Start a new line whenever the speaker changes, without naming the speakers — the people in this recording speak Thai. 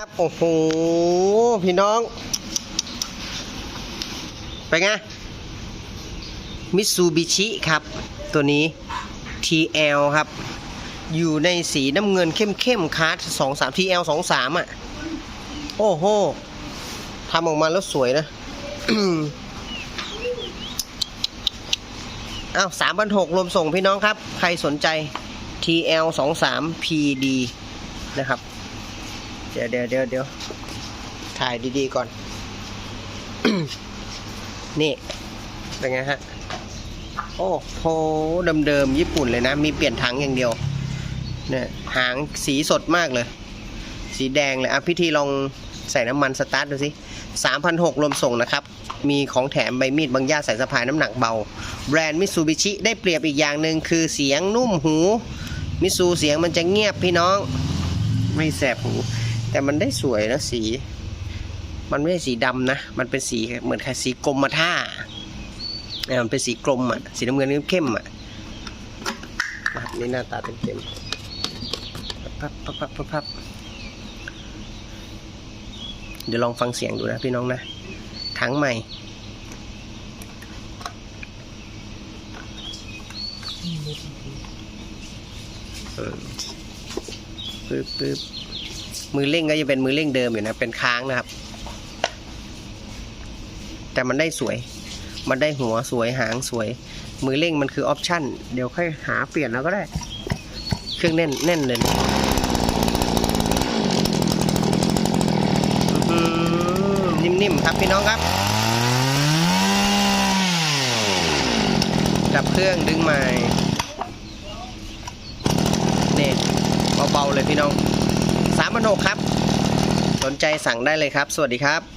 ครับโอ้โหพี่น้องเป็นไงมิตซูบิชิครับ ตัวนี้ TL ครับ อยู่ในสีน้ำเงินเข้มๆคาร์ดสองสาม TL สองสามอะ โอ้โหทำออกมาแล้วสวยนะอ้าวสามพันหกรวมส่งพี่น้องครับ ใครสนใจ TL สองสาม PD นะครับ เดี๋ยวเดี๋ยวเดี๋ยวเดี๋ยวถ่ายดีๆก่อน นี่ เป็นไงฮะ โอ้โหเดิมๆญี่ปุ่นเลยนะ มีเปลี่ยนถังอย่างเดียว เนี่ยหางสีสดมากเลย สีแดงเลย อะพี่ทีลองใส่น้ำมันสตาร์ทดูสิสามพันหกรวมส่งนะครับ มีของแถมใบมีดบางย่าสายสะพายน้ำหนักเบา แบรนด์มิ t ซูบิชิได้เปรียบอีกอย่างหนึ่งคือเสียงนุ่มหู มิซูเสียงมันจะเงียบพี่น้อง ไม่แสบหู แต่มันได้สวยนะสี มันไม่ใช่สีดำนะ มันเป็นสีเหมือนสีกรมท่าเออมันเป็นสีกลมอะ สีน้ำเงินเข้มๆอะนะครับนี่หน้าตาเต็มๆพับพับพับพับพับเดี๋ยวลองฟังเสียงดูนะพี่น้องนะถังใหม่เออปึ๊บปึ๊บ มือเร่งก็จะเป็นมือเร่งเดิมอยู่นะ เป็นค้างนะครับ แต่มันได้สวย มันได้หัวสวยหางสวย มือเร่งมันคือออปชั่น เดี๋ยวค่อยหาเปลี่ยนแล้วก็ได้ เครื่องแน่นแน่นเลยนะนิ่มๆครับพี่น้องครับ ดับเครื่องดึงใหม่นี่เบาๆเลยพี่น้อง สามพันหกครับ สนใจสั่งได้เลยครับ สวัสดีครับ